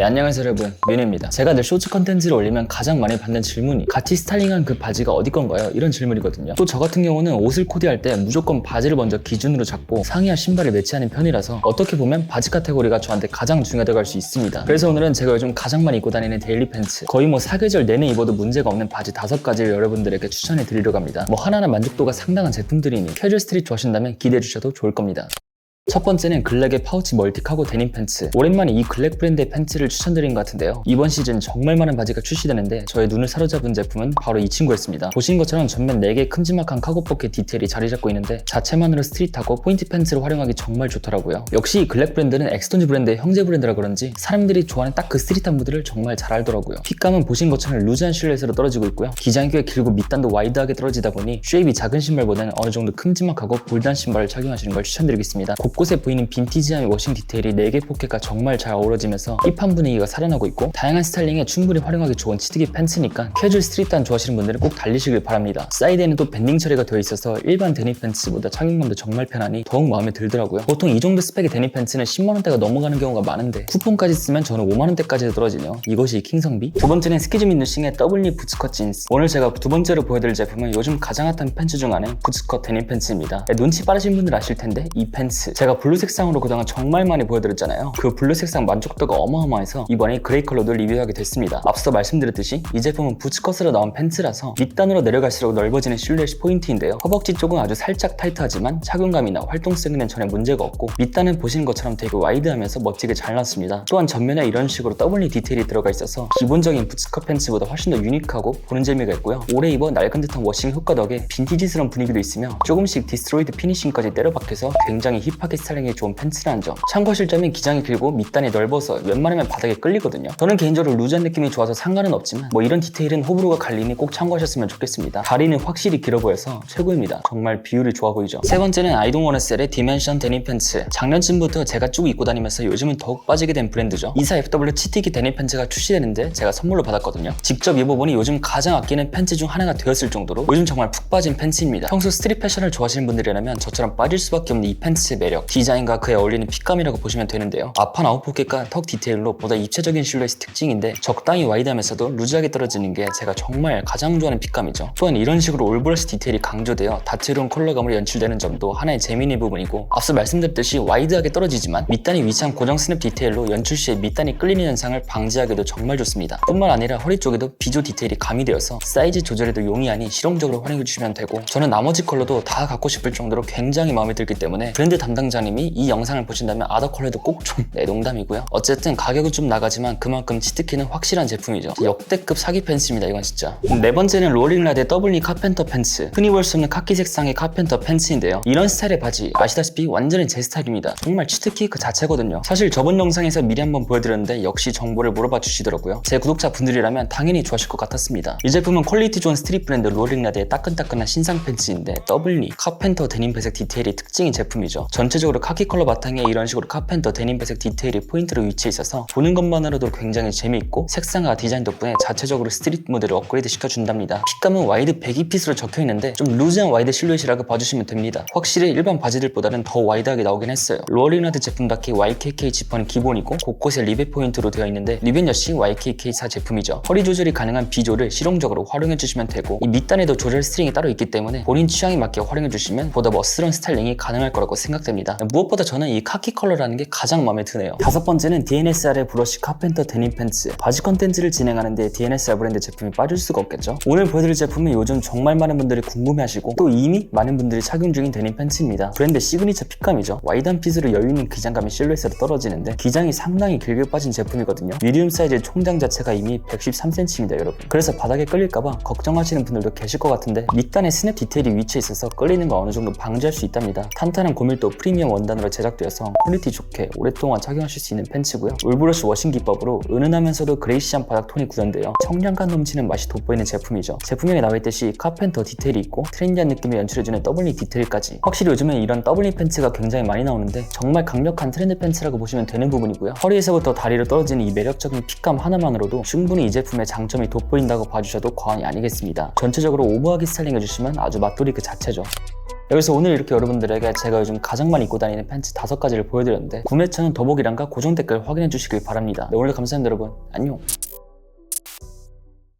네, 안녕하세요 여러분. 민우입니다. 제가 늘 쇼츠 컨텐츠를 올리면 가장 많이 받는 질문이 같이 스타일링한 그 바지가 어디 건가요? 이런 질문이거든요. 또 저 같은 경우는 옷을 코디할 때 무조건 바지를 먼저 기준으로 잡고 상의와 신발을 매치하는 편이라서 어떻게 보면 바지 카테고리가 저한테 가장 중요하다고 할 수 있습니다. 그래서 오늘은 제가 요즘 가장 많이 입고 다니는 데일리 팬츠 거의 뭐 사계절 내내 입어도 문제가 없는 바지 다섯 가지를 여러분들에게 추천해 드리려고 합니다. 뭐 하나하나 만족도가 상당한 제품들이니 캐주얼 스트릿 좋아하신다면 기대해 주셔도 좋을 겁니다 첫 번째는 글랙의 파우치 멀티카고 데님 팬츠. 오랜만에 이 글랙 브랜드의 팬츠를 추천드린 것 같은데요. 이번 시즌 정말 많은 바지가 출시되는데 저의 눈을 사로잡은 제품은 바로 이 친구였습니다. 보신 것처럼 전면 4개 큼지막한 카고 포켓 디테일이 자리 잡고 있는데 자체만으로 스트릿하고 포인트 팬츠를 활용하기 정말 좋더라고요. 역시 이 글랙 브랜드는 엑스톤즈 브랜드의 형제 브랜드라 그런지 사람들이 좋아하는 딱 그 스트릿한 무드를 정말 잘 알더라고요. 핏감은 보신 것처럼 루즈한 실루엣으로 떨어지고 있고요. 기장이 꽤 길고 밑단도 와이드하게 떨어지다 보니 쉐입이 작은 신발보다는 어느 정도 큼지막하고 볼드한 신발을 착용하시는 걸 추천드리겠습니다 곳곳에 보이는 빈티지한 워싱 디테일이 4개 포켓과 정말 잘 어우러지면서 힙한 분위기가 살아나고 있고 다양한 스타일링에 충분히 활용하기 좋은 치트기 팬츠니까 캐주얼 스트릿단 좋아하시는 분들은 꼭 달리시길 바랍니다. 사이드에는 또 밴딩 처리가 되어 있어서 일반 데님 팬츠보다 착용감도 정말 편하니 더욱 마음에 들더라고요. 보통 이 정도 스펙의 데님 팬츠는 10만원대가 넘어가는 경우가 많은데 쿠폰까지 쓰면 저는 5만원대까지 떨어지네요. 이것이 킹성비? 두 번째는 스키즈 민 누싱의 더블리 부츠컷 진스 오늘 제가 두 번째로 보여드릴 제품은 요즘 가장 핫한 팬츠 중 하나인 부츠컷 데님 팬츠입니다. 눈치 빠르신 분들 아실 텐데 이 팬츠 제가 블루 색상으로 그동안 정말 많이 보여드렸잖아요. 그 블루 색상 만족도가 어마어마해서 이번에 그레이 컬러도 리뷰하게 됐습니다. 앞서 말씀드렸듯이 이 제품은 부츠컷으로 나온 팬츠라서 밑단으로 내려갈수록 넓어지는 실루엣이 포인트인데요. 허벅지 쪽은 아주 살짝 타이트하지만 착용감이나 활동성에는 전혀 문제가 없고 밑단은 보시는 것처럼 되게 와이드하면서 멋지게 잘 나왔습니다. 또한 전면에 이런 식으로 더블리 디테일이 들어가 있어서 기본적인 부츠컷 팬츠보다 훨씬 더 유니크하고 보는 재미가 있고요. 오래 입어 낡은 듯한 워싱 효과 덕에 빈티지스러운 분위기도 있으며 조금씩 디스트로이드 피니싱까지 때려박혀서 굉장히 힙하게 스타일링에 좋은 팬츠라는 점. 참고하실 점은 기장이 길고 밑단이 넓어서 웬만하면 바닥에 끌리거든요. 저는 개인적으로 루즈한 느낌이 좋아서 상관은 없지만 뭐 이런 디테일은 호불호가 갈리니 꼭 참고하셨으면 좋겠습니다. 다리는 확실히 길어 보여서 최고입니다. 정말 비율이 좋아 보이죠. 세 번째는 아이동 워너셀의 디멘션 데님 팬츠. 작년쯤부터 제가 쭉 입고 다니면서 요즘은 더욱 빠지게 된 브랜드죠. 이사 FW 치티기 데님 팬츠가 출시되는데 제가 선물로 받았거든요. 직접 입어보니 요즘 가장 아끼는 팬츠 중 하나가 되었을 정도로 요즘 정말 푹 빠진 팬츠입니다. 평소 스트릿 패션을 좋아하시는 분들이라면 저처럼 빠질 수밖에 없는 이 팬츠의 매력, 디자인과 그에 어울리는 핏감이라고 보시면 되는데요. 앞판 아웃포켓과 턱 디테일로 보다 입체적인 실루엣이 특징인데 적당히 와이드하면서도 루즈하게 떨어지는 게 제가 정말 가장 좋아하는 핏감이죠. 또한 이런 식으로 올브러쉬 디테일이 강조되어 다채로운 컬러감으로 연출되는 점도 하나의 재미있는 부분이고 앞서 말씀드렸듯이 와이드하게 떨어지지만 밑단이 위치한 고정 스냅 디테일로 연출 시에 밑단이 끌리는 현상을 방지하기도 정말 좋습니다. 뿐만 아니라 허리 쪽에도 비조 디테일이 가미되어서 사이즈 조절에도 용이하니 실용적으로 활용해 주시면 되고 저는 나머지 컬러도 다 갖고 싶을 정도로 굉장히 마음에 들기 때문에 브랜드 담당 자님이 이 영상을 보신다면 아더 컬러도 꼭좀내 농담이고요. 어쨌든 가격은 좀 나가지만 그만큼 치트키는 확실한 제품이죠. 역대급 사기 팬츠입니다. 이건 진짜. 네 번째는 롤링라드의 더블리 카펜터 팬츠. 흔히 볼 수 없는 카키 색상의 카펜터 팬츠인데요. 이런 스타일의 바지 아시다시피 완전히 제 스타일입니다. 정말 치트키 그 자체거든요. 사실 저번 영상에서 미리 한번 보여드렸는데 역시 정보를 물어봐 주시더라고요. 제 구독자 분들이라면 당연히 좋아하실 것 같았습니다. 이 제품은 퀄리티 좋은 스트릿 브랜드 롤링라드의 따끈따끈한 신상 팬츠인데 더블리 카펜터 데님 배색 디테일이 특징인 제품이죠. 전체 적으로 카키 컬러 바탕에 이런 식으로 카펜터 데님 배색 디테일이 포인트로 위치해 있어서 보는 것만으로도 굉장히 재미있고 색상과 디자인 덕분에 자체적으로 스트릿 모델을 업그레이드 시켜준답니다. 핏감은 와이드 배기핏으로 적혀 있는데 좀 루즈한 와이드 실루엣이라고 봐주시면 됩니다. 확실히 일반 바지들보다는 더 와이드하게 나오긴 했어요. 롤링라드 제품답게 YKK 지퍼는 기본이고 곳곳에 리벳 포인트로 되어 있는데 리벳 역시 YKK사 제품이죠. 허리 조절이 가능한 비조를 실용적으로 활용해 주시면 되고 이 밑단에도 조절 스트링이 따로 있기 때문에 본인 취향에 맞게 활용해 주시면 보다 멋스러운 스타일링이 가능할 거라고 생각됩니다. 무엇보다 저는 이 카키 컬러라는 게 가장 마음에 드네요. 다섯 번째는 DNSR의 브러쉬 카펜터 데님 팬츠. 바지 컨텐츠를 진행하는데 DNSR 브랜드 제품이 빠질 수가 없겠죠. 오늘 보여드릴 제품은 요즘 정말 많은 분들이 궁금해하시고 또 이미 많은 분들이 착용 중인 데님 팬츠입니다. 브랜드 시그니처 핏감이죠. 와이드한 핏으로 여유 있는 기장감이 실루엣으로 떨어지는데 기장이 상당히 길게 빠진 제품이거든요. 미디움 사이즈의 총장 자체가 이미 113cm입니다, 여러분. 그래서 바닥에 끌릴까봐 걱정하시는 분들도 계실 것 같은데 밑단에 스냅 디테일이 위치해 있어서 끌리는 거 어느 정도 방지할 수 있답니다. 탄탄한 고밀도 프리미엄 원단으로 제작되어서 퀄리티 좋게 오랫동안 착용하실 수 있는 팬츠고요. 울브러쉬 워싱 기법으로 은은하면서도 그레이시한 바닥 톤이 구현되어 청량감 넘치는 맛이 돋보이는 제품이죠. 제품명에 나와 있듯이 카펜터 디테일이 있고 트렌디한 느낌을 연출해주는 더블리 디테일까지 확실히 요즘은 이런 더블리 팬츠가 굉장히 많이 나오는데 정말 강력한 트렌드 팬츠라고 보시면 되는 부분이고요. 허리에서부터 다리로 떨어지는 이 매력적인 핏감 하나만으로도 충분히 이 제품의 장점이 돋보인다고 봐주셔도 과언이 아니겠습니다. 전체적으로 오버하게 스타일링 해주시면 아주 맛돌이 그 자체죠. 여기서 오늘 이렇게 여러분들에게 제가 요즘 가장 많이 입고 다니는 팬츠 다섯 가지를 보여드렸는데 구매처는 더보기란과 고정 댓글 확인해 주시길 바랍니다. 네, 오늘도 감사합니다 여러분. 안녕.